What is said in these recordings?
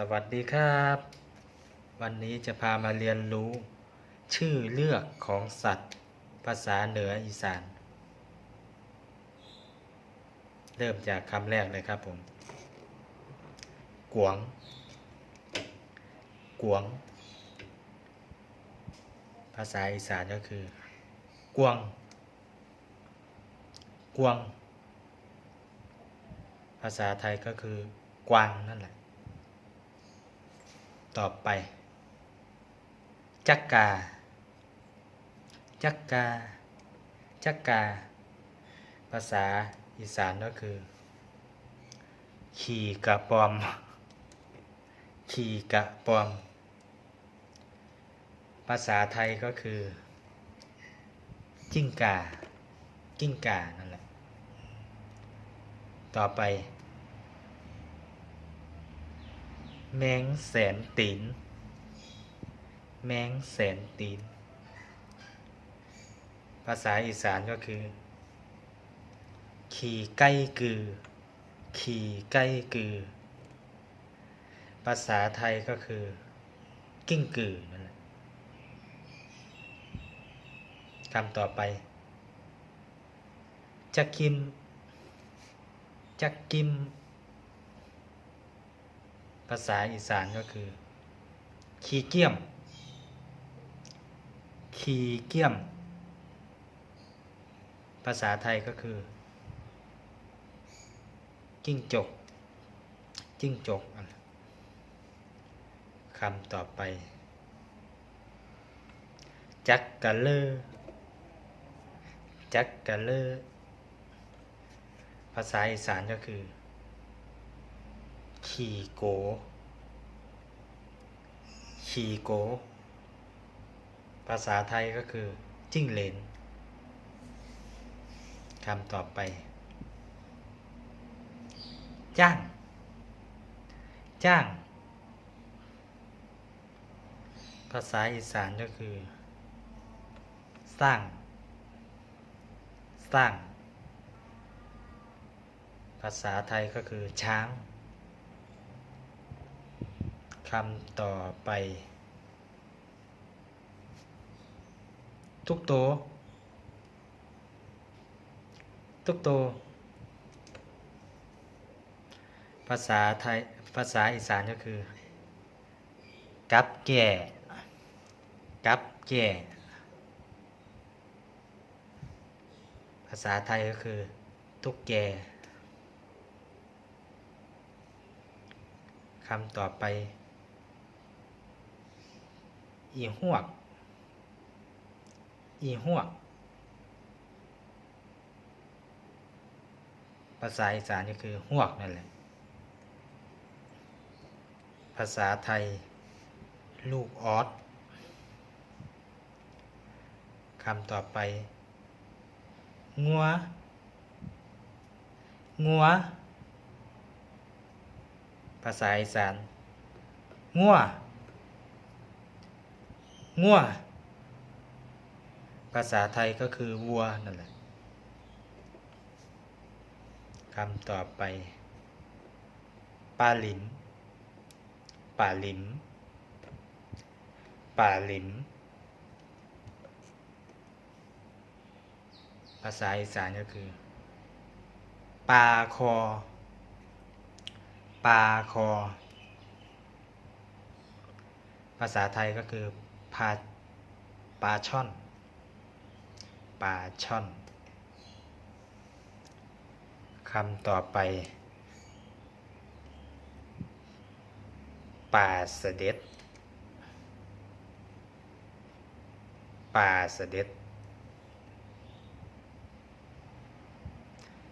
สวัสดีครับ วันนี้จะพามาเรียนรู้ ชื่อเลือกของสัตว์ ภาษาเหนืออีสาน เริ่มจากคำแรกเลยครับผม กวง กวง ภาษาอีสานก็คือ กวง กวง ภาษาไทยก็คือกวางนั่นแหละ ต่อไป จักกา จักกา จักกา ภาษาอีสานก็คือ ขี่กระปอม ขี่กระปอม ภาษาไทยก็คือ จิ้งกา กิ้งกา นั่นแหละ ต่อไป แมงแสนตีน แมงแสนตีน ภาษาอีสานก็คือ ขี่ไก่กือ ขี่ไก่กือ ภาษาไทยก็คือ กิ้งกือนั่นแหละคำต่อไปจักกิมจักกิม ภาษาอีสานก็คือ ขีเกียม ขีเกียม ภาษาไทยก็คือ จิ้งจก จิ้งจกคำต่อไป จักกะเลอจักกะเลอภาษาอีสานก็คือ ขี่โกขี่โก ภาษาไทยก็คือ จิ้งเหลนคำต่อไปจ้าง จ้าง ภาษาอีสานก็คือ สร้าง สร้าง ภาษาไทยก็คือช้าง คำต่อไป ทุกโต ทุกโต ภาษาไทย ภาษาอีสานก็คือ กับแก่กับแก่ภาษาไทยก็คือ ทุกแกคำต่อไป อีหวก อีหวก ภาษาอีสานก็คือหวกนั่นแหละ ภาษาไทย ลูกออสคำต่อไป งัว งัว ภาษาอีสาน งัว งัวภาษาไทยก็คือวัวนั่นแหละคำต่อไปปลาหลิมปลาหลิมปลาหลิมภาษาอีสานก็คือปลาคอปลาคอ ภาษาไทยก็คือ ปลาปลาช่อนปลาช่อนคำต่อไปป่าเสด็จป่าเสด็จ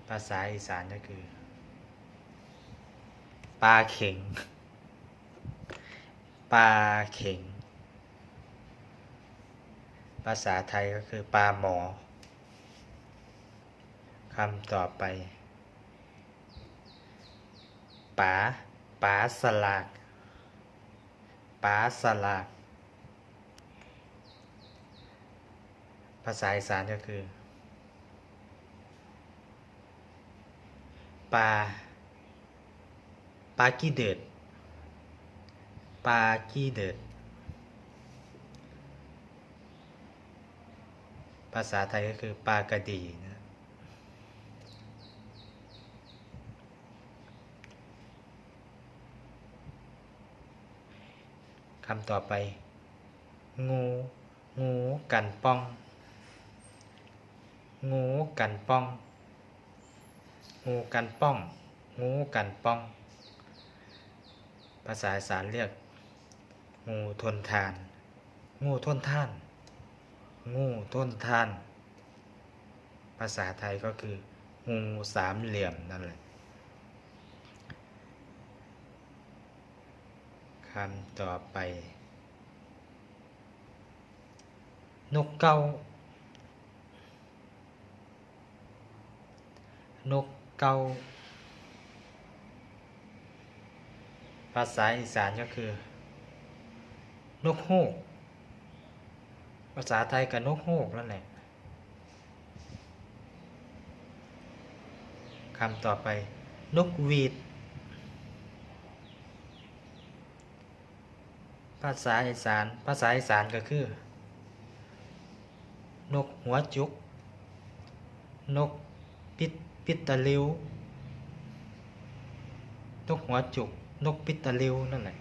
ภาษาอีสานก็คือปลาเข็งปลาเข็ง ภาษาไทยก็คือปลาหมอคำต่อไปป๋าป๋าสลากป๋าสลาก ภาษาอีสานก็คือปลาปลากี้เดือดปลากี้เดิด ภาษาไทยก็คือปลากระดีนะคำต่อไป งู งูกันป้อง งูกันป้อง งูกันป้อง งูกันป้อง ภาษาอีสานเรียก งูทนทาน งูทนท่าน งูทนทาน ภาษาไทยก็คือ งูสามเหลี่ยมนั่นแหละคำต่อไป นกเก้านกเก้าภาษาอีสานก็คือ นกฮูก ภาษาไทยกับนกฮูกนั่นแหละคำต่อไป นกหวีด ภาษาอีสาน ภาษาอีสานก็คือ นกหัวจุก นกปิดปิดตะลิว นกหัวจุก นกปิดตะลิวนั่นแหละ